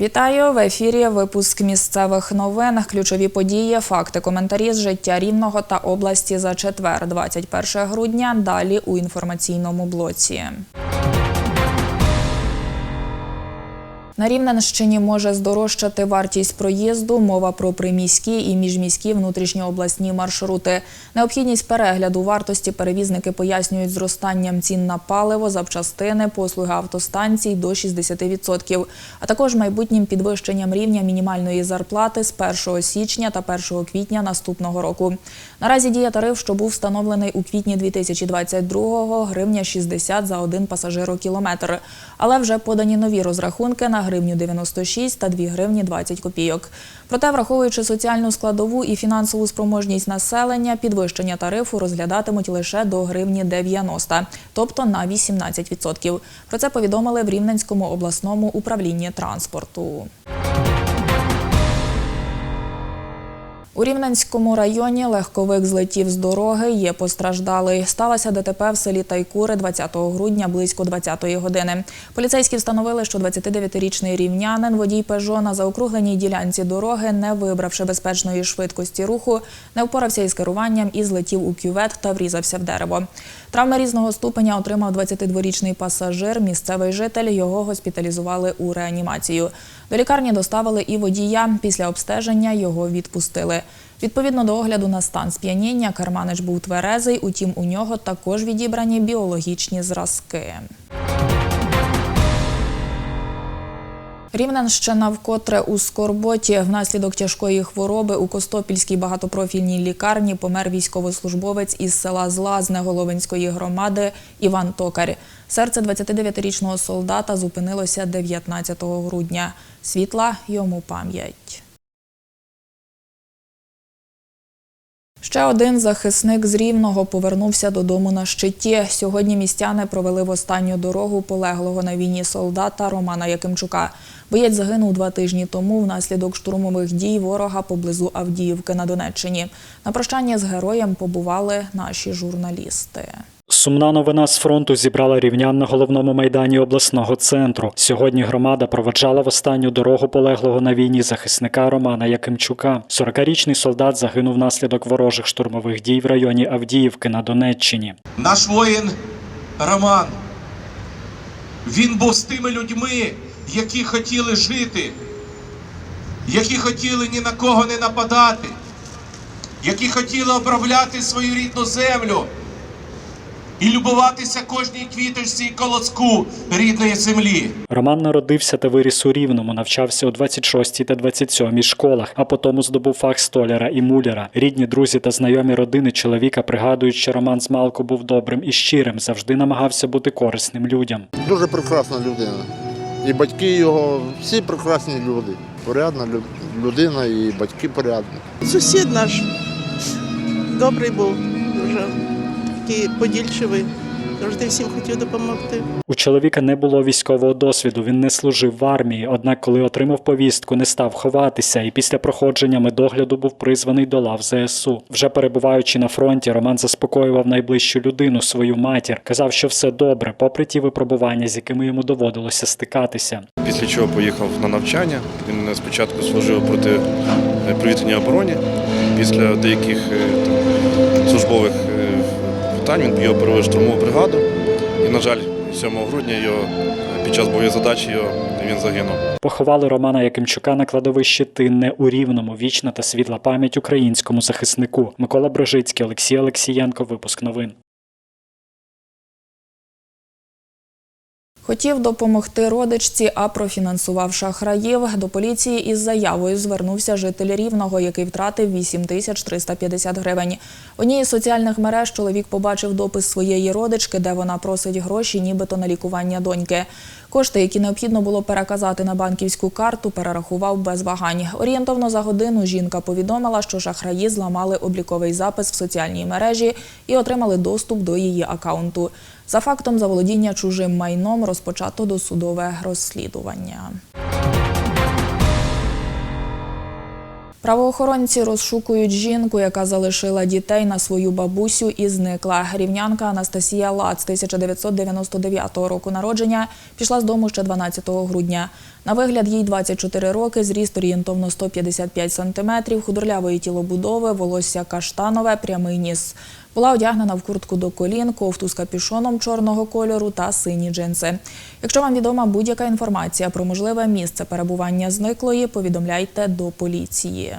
Вітаю в ефірі. Випуск місцевих новин. Ключові події, факти, коментарі з життя рівного та області за четвер, 21 грудня. Далі у інформаційному блоці. На Рівненщині може здорожчати вартість проїзду. Мова про приміські і міжміські внутрішньообласні маршрути. Необхідність перегляду вартості перевізники пояснюють зростанням цін на паливо, запчастини, послуги автостанцій до 60%, а також майбутнім підвищенням рівня мінімальної зарплати з 1 січня та 1 квітня наступного року. Наразі діє тариф, що був встановлений у квітні 2022-го, гривня 60 за один пасажирокілометр. Але вже подані нові розрахунки на гривню 96 та 2 гривні 20 копійок. Проте, враховуючи соціальну складову і фінансову спроможність населення, підвищення тарифу розглядатимуть лише до гривні 90, тобто на 18%. Про це повідомили в Рівненському обласному управлінні транспорту. У Рівненському районі легковик злетів з дороги. Є постраждалий. Сталося ДТП в селі Тайкури 20 грудня близько 20-ї години. Поліцейські встановили, що 29-річний рівнянин, водій Пежо на заокругленій ділянці дороги, не вибравши безпечної швидкості руху, не впорався із керуванням і злетів у кювет та врізався в дерево. Травми різного ступеня отримав 22-річний пасажир. Місцевий житель його госпіталізували у реанімацію. До лікарні доставили і водія. Після обстеження його відпустили. Відповідно до огляду на стан сп'яніння, Карманич був тверезий, утім у нього також відібрані біологічні зразки. Рівненщина вкотре у скорботі. Внаслідок тяжкої хвороби у Костопільській багатопрофільній лікарні помер військовослужбовець із села Злазне Головинської громади Іван Токар. Серце 29-річного солдата зупинилося 19 грудня. Світла йому пам'ять. Ще один захисник з Рівного повернувся додому на щиті. Сьогодні містяни провели в останню дорогу полеглого на війні солдата Романа Якимчука. Боєць загинув два тижні тому внаслідок штурмових дій ворога поблизу Авдіївки на Донеччині. На прощання з героєм побували наші журналісти. Сумна новина з фронту зібрала рівнян на головному майдані обласного центру. Сьогодні громада проведжала в останню дорогу полеглого на війні захисника Романа Якимчука. 40-річний солдат загинув внаслідок ворожих штурмових дій в районі Авдіївки на Донеччині. Наш воїн Роман. Він був з тими людьми, які хотіли жити, які хотіли ні на кого не нападати, які хотіли обробляти свою рідну землю і любуватися кожній квіточці і колоску рідної землі. Роман народився та виріс у Рівному, навчався у 26 та 27 школах, а потім здобув фах столяра і муляра. Рідні друзі та знайомі родини чоловіка пригадують, що Роман з малку був добрим і щирим, завжди намагався бути корисним людям. Дуже прекрасна людина. І батьки його, всі прекрасні люди. Порядна лю- людина і батьки порядні. Сусід наш добрий був, дуже такий подільчивий, завжди всім хотів допомогти. У чоловіка не було військового досвіду, він не служив в армії. Однак, коли отримав повістку, не став ховатися, і після проходження медогляду був призваний до лав ЗСУ. Вже перебуваючи на фронті, Роман заспокоював найближчу людину, свою матір. Казав, що все добре, попри ті випробування, з якими йому доводилося стикатися. Після чого поїхав на навчання. Він спочатку служив проти е, повітряній обороні. Після деяких е, там, службових е, питань він його перевели штурмову бригаду. І, на жаль, 7 грудня його під час бойової задачі його, він загинув. Поховали Романа Якимчука на кладовищі Тинне у Рівному. Вічна та світла пам'ять українському захиснику. Микола Брожицький, Олексій Олексієнко. Випуск новин. Хотів допомогти родичці, а профінансував шахраїв. До поліції із заявою звернувся житель Рівного, який втратив 8 тисяч 350 гривень. В одній із соціальних мереж чоловік побачив допис своєї родички, де вона просить гроші, нібито на лікування доньки. Кошти, які необхідно було переказати на банківську карту, перерахував без вагань. Орієнтовно за годину жінка повідомила, що шахраї зламали обліковий запис в соціальній мережі і отримали доступ до її акаунту. За фактом заволодіння чужим майном розпочато досудове розслідування. Правоохоронці розшукують жінку, яка залишила дітей на свою бабусю і зникла. Рівнянка Анастасія Лац 1999 року народження пішла з дому ще 12 грудня. На вигляд їй 24 роки, зріст орієнтовно 155 сантиметрів, худорлявої тілобудови, волосся каштанове, прямий ніс. Була одягнена в куртку до колін, кофту з капюшоном чорного кольору та сині джинси. Якщо вам відома будь-яка інформація про можливе місце перебування зниклої, повідомляйте до поліції.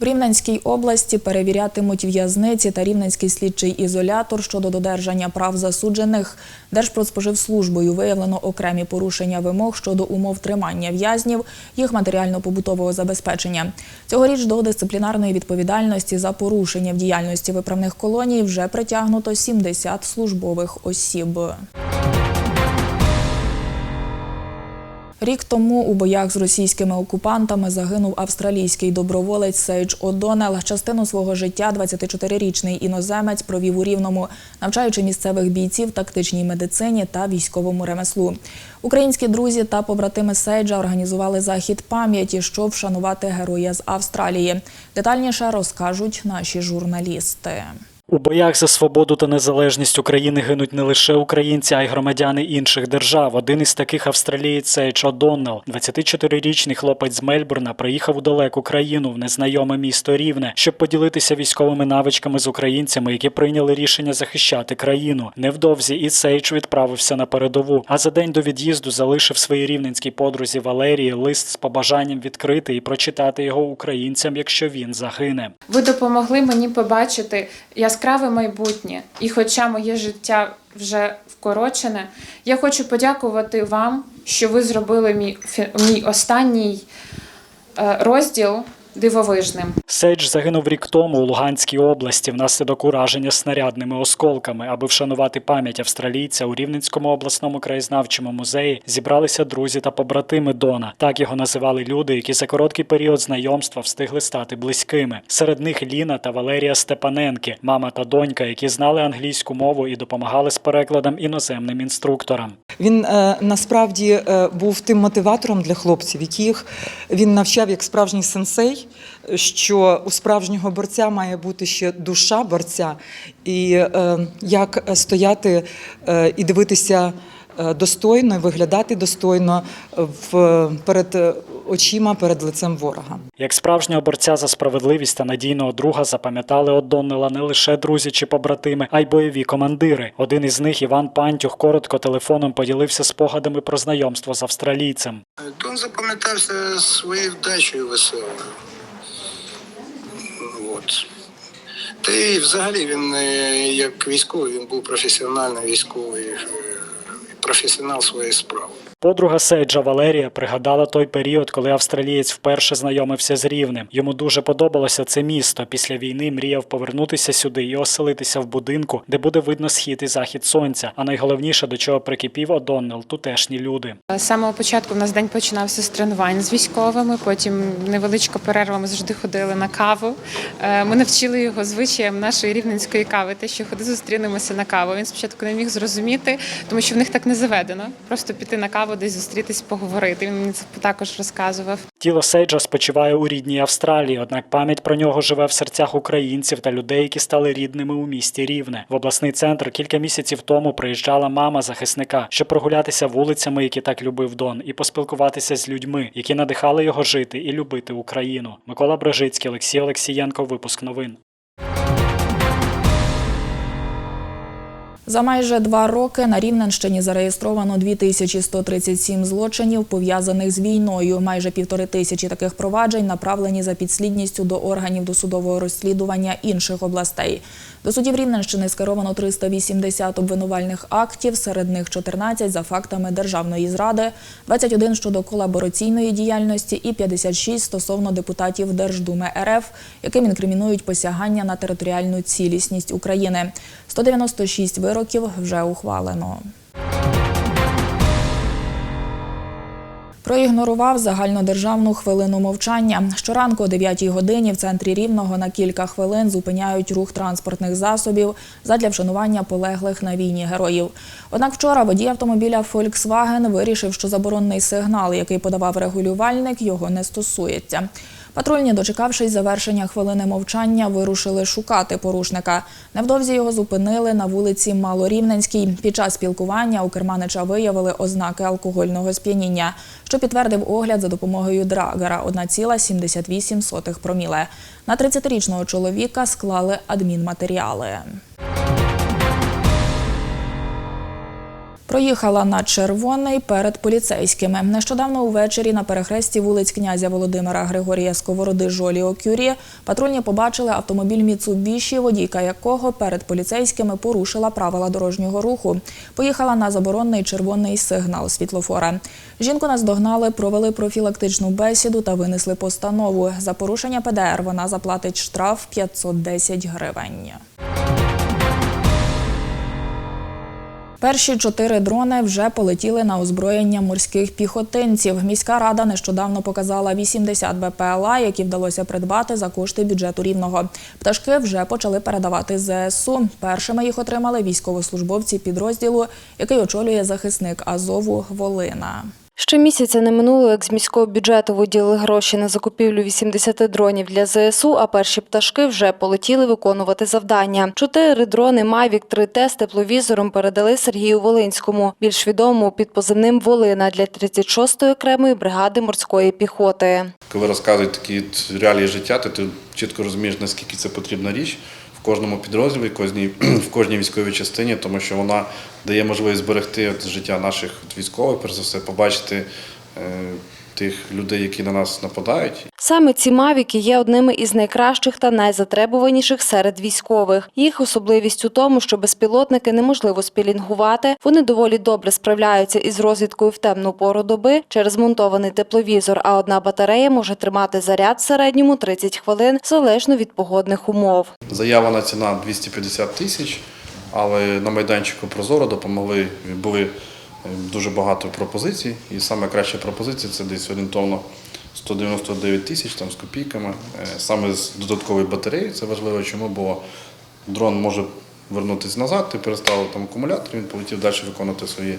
В Рівненській області перевірятимуть в'язниці та Рівненський слідчий ізолятор щодо додержання прав засуджених. Держпродспоживслужбою виявлено окремі порушення вимог щодо умов тримання в'язнів, їх матеріально-побутового забезпечення. Цьогоріч до дисциплінарної відповідальності за порушення в діяльності виправних колоній вже притягнуто 70 службових осіб. Рік тому у боях з російськими окупантами загинув австралійський доброволець Сейдж О'Доннелл. Частину свого життя 24-річний іноземець провів у Рівному, навчаючи місцевих бійців тактичній медицині та військовому ремеслу. Українські друзі та побратими Сейджа організували захід пам'яті, щоб вшанувати героя з Австралії. Детальніше розкажуть наші журналісти. У боях за свободу та незалежність України гинуть не лише українці, а й громадяни інших держав. Один із таких австралієць Сейдж О'Доннелл. 24-річний хлопець з Мельбурна приїхав у далеку країну в незнайоме місто Рівне, щоб поділитися військовими навичками з українцями, які прийняли рішення захищати країну. Невдовзі і Сейдж відправився на передову. А за день до від'їзду залишив своїй рівненській подрузі Валерії лист з побажанням відкрити і прочитати його українцям, якщо він загине. Ви допомогли мені побачити яскраве майбутнє. І хоча моє життя вже вкорочене, я хочу подякувати вам, що ви зробили мій, мій останній е, розділ дивовижним. Сейдж загинув рік тому у Луганській області внаслідок ураження снарядними осколками. Аби вшанувати пам'ять австралійця у Рівненському обласному краєзнавчому музеї зібралися друзі та побратими Дона. Так його називали люди, які за короткий період знайомства встигли стати близькими. Серед них Ліна та Валерія Степаненки, мама та донька, які знали англійську мову і допомагали з перекладом іноземним інструкторам. Він е, насправді е, був тим мотиватором для хлопців, яких він навчав як справжній сенсей, що у справжнього борця має бути ще душа борця, і е, як стояти е, і дивитися е, достойно, і виглядати достойно в, перед очима, перед лицем ворога. Як справжнього борця за справедливість та надійного друга запам'ятали Одоннела не лише друзі чи побратими, а й бойові командири. Один із них, Іван Пантюх, коротко телефоном поділився спогадами про знайомство з австралійцем. Дон запам'ятався своєю вдачею веселою. От. Та й взагалі він е, як військовий, він був професіональний військовий, е, професіонал своєї справи. Подруга Сейджа Валерія пригадала той період, коли австралієць вперше знайомився з Рівнем. Йому дуже подобалося це місто. Після війни мріяв повернутися сюди і оселитися в будинку, де буде видно схід і захід сонця. А найголовніше, до чого прикипів Одоннел, тутешні люди. З самого початку в нас день починався з тренувань з військовими. Потім невеличка перерва. Ми завжди ходили на каву. Е, Ми навчили його звичаям нашої рівненської кави. Те, що ходи зустрінемося на каву. Він спочатку не міг зрозуміти, тому що в них так не заведено. Просто піти на каву, десь зустрітись, поговорити. Він мені це також розказував. Тіло Сейджа спочиває у рідній Австралії, однак пам'ять про нього живе в серцях українців та людей, які стали рідними у місті Рівне. В обласний центр кілька місяців тому приїжджала мама захисника, щоб прогулятися вулицями, які так любив Дон, і поспілкуватися з людьми, які надихали його жити і любити Україну. Микола Брежицький, Олексій Олексієнко. Випуск новин. За майже два роки на Рівненщині зареєстровано 2137 злочинів, пов'язаних з війною. Майже півтори тисячі таких проваджень направлені за підслідністю до органів досудового розслідування інших областей. До судів Рівненщини скеровано 380 обвинувальних актів, серед них 14 за фактами державної зради, 21 щодо колабораційної діяльності і 56 стосовно депутатів Держдуми РФ, яким інкримінують посягання на територіальну цілісність України. 196 вироків вже ухвалено. Проігнорував загальнодержавну хвилину мовчання. Щоранку о 9 годині в центрі Рівного на кілька хвилин зупиняють рух транспортних засобів задля вшанування полеглих на війні героїв. Однак вчора водій автомобіля Volkswagen вирішив, що заборонний сигнал, який подавав регулювальник, його не стосується. Патрульні, дочекавшись завершення хвилини мовчання, вирушили шукати порушника. Невдовзі його зупинили на вулиці Малорівненській. Під час спілкування у керманича виявили ознаки алкогольного сп'яніння, що підтвердив огляд за допомогою драгера 1,78 проміле. На 30-річного чоловіка склали адмінматеріали. Проїхала на червоний перед поліцейськими. Нещодавно увечері на перехресті вулиць князя Володимира Григорія Сковороди Жолі Окюрі патрульні побачили автомобіль Міцубіші, водійка якого перед поліцейськими порушила правила дорожнього руху. Поїхала на заборонний червоний сигнал світлофора. Жінку наздогнали, провели профілактичну бесіду та винесли постанову. За порушення ПДР вона заплатить штраф 510 гривень. Перші чотири дрони вже полетіли на озброєння морських піхотинців. Міська рада нещодавно показала 80 БПЛА, які вдалося придбати за кошти бюджету рівного. Пташки вже почали передавати ЗСУ. Першими їх отримали військовослужбовці підрозділу, який очолює захисник Азову Волина. Ще місяця не минуло, як з міського бюджету виділили гроші на закупівлю 80 дронів для ЗСУ, а перші пташки вже полетіли виконувати завдання. Чотири дрони Mavic 3T з тепловізором передали Сергію Волинському, більш відомому під позивним Волина для 36-ї окремої бригади морської піхоти. Коли розказують такі реалії життя, то ти чітко розумієш, наскільки це потрібна річ кожному підрозділі, кожній, в кожній військовій частині, тому що вона дає можливість зберегти от життя наших військових, перш за все, побачити е, тих людей, які на нас нападають. Саме ці мавіки є одними із найкращих та найзатребуваніших серед військових. Їх особливість у тому, що безпілотники неможливо спілінгувати. Вони доволі добре справляються із розвідкою в темну пору доби через монтований тепловізор. А одна батарея може тримати заряд в середньому 30 хвилин залежно від погодних умов. Заявлена ціна 250 тисяч, але на майданчику Прозоро допомогли, були дуже багато пропозицій. І саме краща пропозиція це десь орієнтовно 199 тисяч там, з копійками. Е, Саме з додаткової батареї. Це важливо, чому, бо дрон може вернутися назад, ти переставив там акумулятор, він полетів далі виконувати свої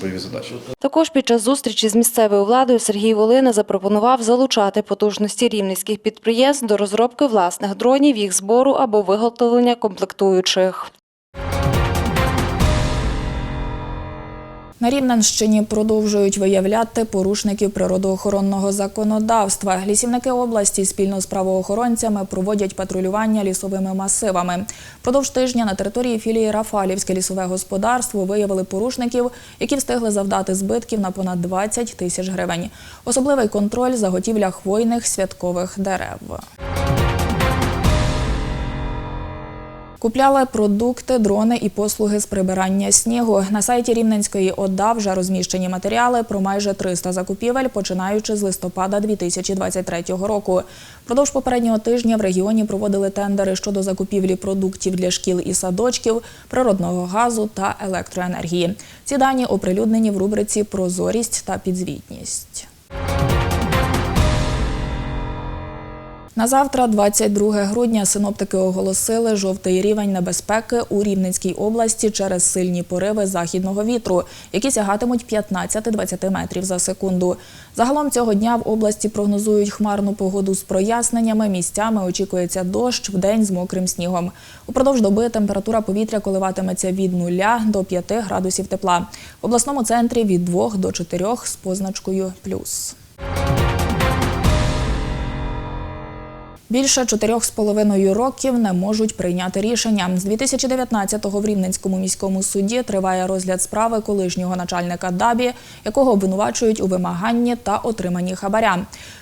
бойові задачі. Також під час зустрічі з місцевою владою Сергій Волина запропонував залучати потужності рівненських підприємств до розробки власних дронів, їх збору або виготовлення комплектуючих. На Рівненщині продовжують виявляти порушників природоохоронного законодавства. Лісівники області спільно з правоохоронцями проводять патрулювання лісовими масивами. Продовж тижня на території філії Рафалівське лісове господарство виявили порушників, які встигли завдати збитків на понад 20 тисяч гривень. Особливий контроль заготівля хвойних святкових дерев. Купляли продукти, дрони і послуги з прибирання снігу. На сайті Рівненської ОДА вже розміщені матеріали про майже 300 закупівель, починаючи з листопада 2023 року. Продовж попереднього тижня в регіоні проводили тендери щодо закупівлі продуктів для шкіл і садочків, природного газу та електроенергії. Ці дані оприлюднені в рубриці Прозорість та підзвітність. На завтра, 22 грудня, синоптики оголосили жовтий рівень небезпеки у Рівненській області через сильні пориви західного вітру, які сягатимуть 15-20 метрів за секунду. Загалом цього дня в області прогнозують хмарну погоду з проясненнями. Місцями очікується дощ вдень з мокрим снігом. Упродовж доби температура повітря коливатиметься від 0 до 5 градусів тепла. В обласному центрі від 2 до 4 з позначкою плюс. Більше чотирьох з половиною років не можуть прийняти рішення. З 2019-го в Рівненському міському суді триває розгляд справи колишнього начальника ДАБІ, якого обвинувачують у вимаганні та отриманні хабаря.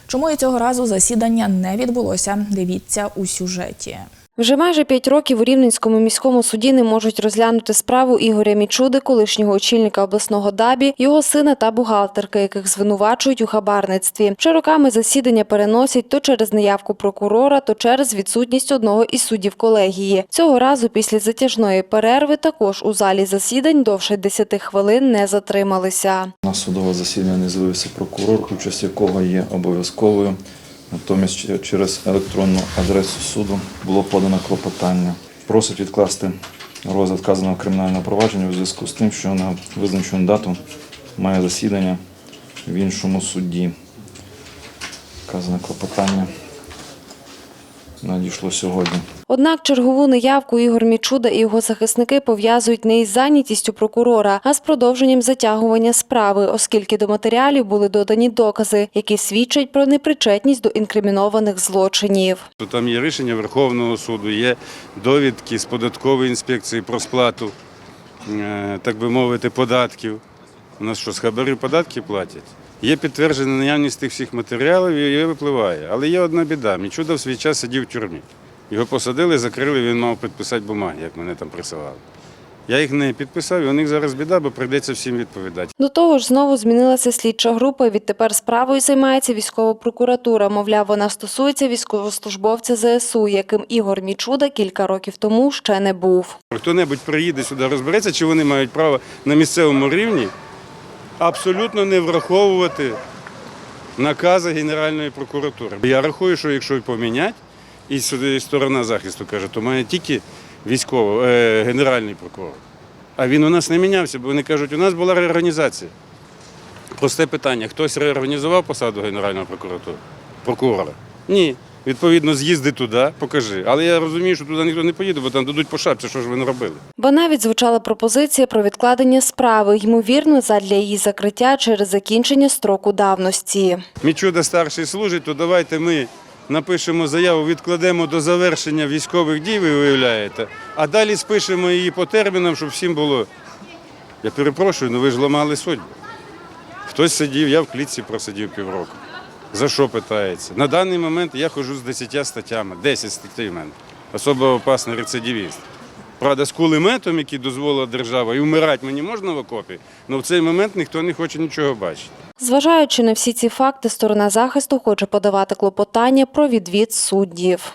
Чому і цього разу засідання не відбулося? Дивіться у сюжеті. Вже майже п'ять років у Рівненському міському суді не можуть розглянути справу Ігоря Мічуди, колишнього очільника обласного ДАБІ, його сина та бухгалтерки, яких звинувачують у хабарництві. Вже роками засідання переносять то через неявку прокурора, то через відсутність одного із суддів колегії. Цього разу після затяжної перерви також у залі засідань довше 10 хвилин не затрималися. На судове засідання не з'явився прокурор, участь якого є обов'язковою. Натомість через електронну адресу суду було подано клопотання. Просить відкласти розгляд вказаного кримінального провадження у зв'язку з тим, що на визначену дату має засідання в іншому суді. Вказане клопотання надійшло сьогодні. Однак чергову неявку Ігор Мічуда і його захисники пов'язують не із зайнятістю прокурора, а з продовженням затягування справи, оскільки до матеріалів були додані докази, які свідчать про непричетність до інкримінованих злочинів. Там є рішення Верховного суду, є довідки з податкової інспекції про сплату, е, так би мовити, податків. У нас що, з хабарів податки платять? Є підтверджена наявність тих всіх матеріалів і випливає. Але є одна біда. Мічуда в свій час сидів в тюрмі. Його посадили, закрили, він мав підписати бумаги, як мене там присилали. Я їх не підписав, і у них зараз біда, бо прийдеться всім відповідати. До того ж, знову змінилася слідча група. і Відтепер справою займається військова прокуратура. Мовляв, вона стосується військовослужбовця ЗСУ, яким Ігор Мічуда кілька років тому ще не був. Хто-небудь приїде сюди, розбереться, чи вони мають право на місцевому рівні абсолютно не враховувати накази Генеральної прокуратури. Я рахую, що якщо поміняти, і сторона захисту каже, то має тільки військово, е, генеральний прокурор. А він у нас не мінявся, бо вони кажуть, у нас була реорганізація. Просте питання: хтось реорганізував посаду Генерального прокуратури? прокурора? Ні. Відповідно, з'їзди туди, покажи. Але я розумію, що туди ніхто не поїде, бо там дадуть по шапці, що ж ви не робили. Бо навіть звучала пропозиція про відкладення справи, ймовірно, задля її закриття через закінчення строку давності. Мічуда старший служить, то давайте ми напишемо заяву, відкладемо до завершення військових дій, ви уявляєте, а далі спишемо її по термінам, щоб всім було. Я перепрошую, ну ви ж ламали судьбу. Хтось сидів, я в клітці просидів півроку. За що питається? На даний момент я ходжу з 10 статтями, 10 статей в мене. Особо опасний рецидивіст. Правда, з кулеметом, який дозволила держава, і вмирати мені можна в окопі, але в цей момент ніхто не хоче нічого бачити. Зважаючи на всі ці факти, сторона захисту хоче подавати клопотання про відвід суддів.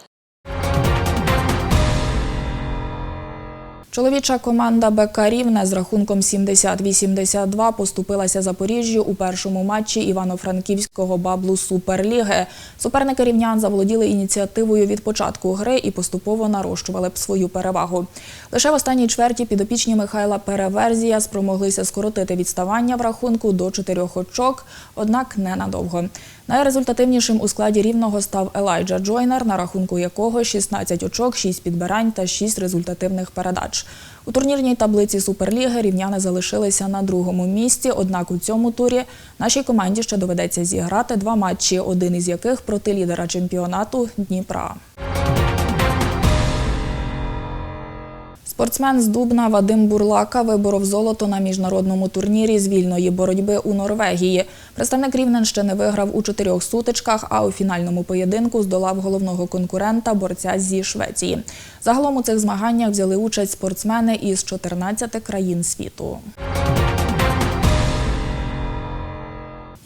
Чоловіча команда БК Рівне з рахунком 70-82 поступилася Запоріжжю у першому матчі Івано-Франківського баблу Суперліги. Суперники рівнян заволоділи ініціативою від початку гри і поступово нарощували б свою перевагу. Лише в останній чверті підопічні Михайла Переверзія спромоглися скоротити відставання в рахунку до чотирьох очок, однак ненадовго. Найрезультативнішим у складі рівного став Елайджа Джойнер, на рахунку якого 16 очок, 6 підбирань та 6 результативних передач. У турнірній таблиці Суперліги рівняни залишилися на другому місці. Однак у цьому турі нашій команді ще доведеться зіграти два матчі, один із яких проти лідера чемпіонату Дніпра. Спортсмен з Дубна Вадим Бурлака виборов золото на міжнародному турнірі з вільної боротьби у Норвегії. Представник Рівненщини виграв у чотирьох сутичках, а у фінальному поєдинку здолав головного конкурента борця зі Швеції. Загалом у цих змаганнях взяли участь спортсмени із 14 країн світу.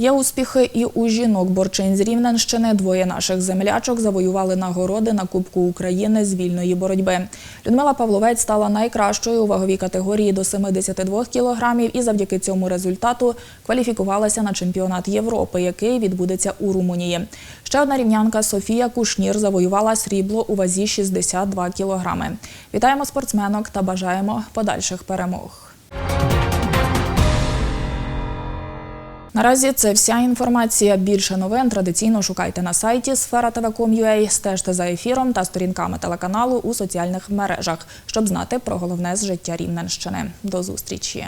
Є успіхи і у жінок борчинь з Рівненщини. Двоє наших землячок завоювали нагороди на Кубку України з вільної боротьби. Людмила Павловець стала найкращою у ваговій категорії до 72 кілограмів і завдяки цьому результату кваліфікувалася на чемпіонат Європи, який відбудеться у Румунії. Ще одна рівнянка Софія Кушнір завоювала срібло у вазі 62 кілограми. Вітаємо спортсменок та бажаємо подальших перемог. Наразі це вся інформація. Більше новин традиційно шукайте на сайті Сфера стежте за ефіром та сторінками телеканалу у соціальних мережах, щоб знати про головне з життя Рівненщини. До зустрічі.